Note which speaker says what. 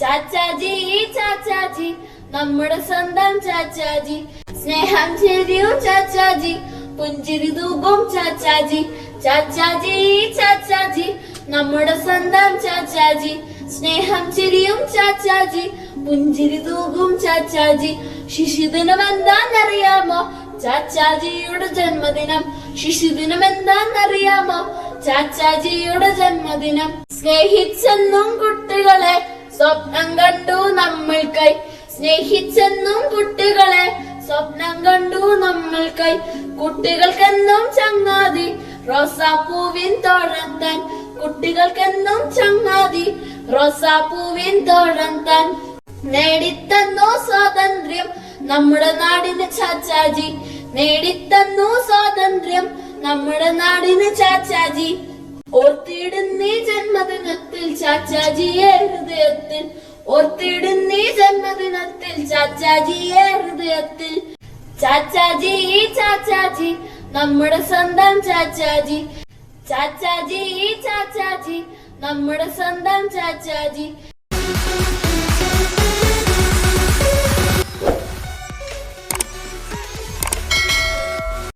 Speaker 1: ചാച്ചാജി ചാച്ചാജി നമ്മുടെ സ്വന്തം ചാച്ചാജി. സ്നേഹം ചെരിയും ചാച്ചാജി പുഞ്ചിരി തൂകും ചാച്ചാജി. ചാച്ചാജി ചാച്ചാജി നമ്മുടെ സ്വന്തം ചാച്ചാജി. സ്നേഹം ചിരിയും ചാച്ചാജി പുഞ്ചിരി തൂകും ചാച്ചാജി. ശിശുദിനം എന്താന്നറിയാമോ ചാച്ചാജിയുടെ ജന്മദിനം. ശിശുദിനം എന്താന്നറിയാമോ ചാച്ചാജിയുടെ ജന്മദിനം. സ്നേഹിച്ചെന്നും കുട്ടികളെ സ്വപ്നം കണ്ടു നമ്മൾ കൈ. സ്നേഹിച്ചെന്നും കുട്ടികളെ സ്വപ്നം കണ്ടു നമ്മൾ കൈ. കുട്ടികൾക്കെന്നും ചങ്ങാതി റോസാപ്പൂവിൻ തോഴന്താൻ കുട്ടികൾക്കെന്നും ചങ്ങാതി റോസാപ്പൂവിൻ തോഴന്താൻ നേടിത്തന്നു സ്വാതന്ത്ര്യം നമ്മുടെ നാടിന് ചാച്ചാജി. നേടിത്തന്നു സ്വാതന്ത്ര്യം നമ്മുടെ നാടിന് ചാച്ചാജി. ഓർത്തിടുന്നീ ചാച്ചാജിയെ ഹൃദയത്തിൽ ഓർത്തിടുന്നീ ജന്മദിനത്തിൽ. ചാച്ചാജിയെ ഹൃദയത്തിൽ. ചാച്ചാജി ചാച്ചാജി നമ്മുടെ സ്വന്തം ചാച്ചാജി. ചാച്ചാജി ചാച്ചാജി നമ്മുടെ സ്വന്തം ചാച്ചാജി.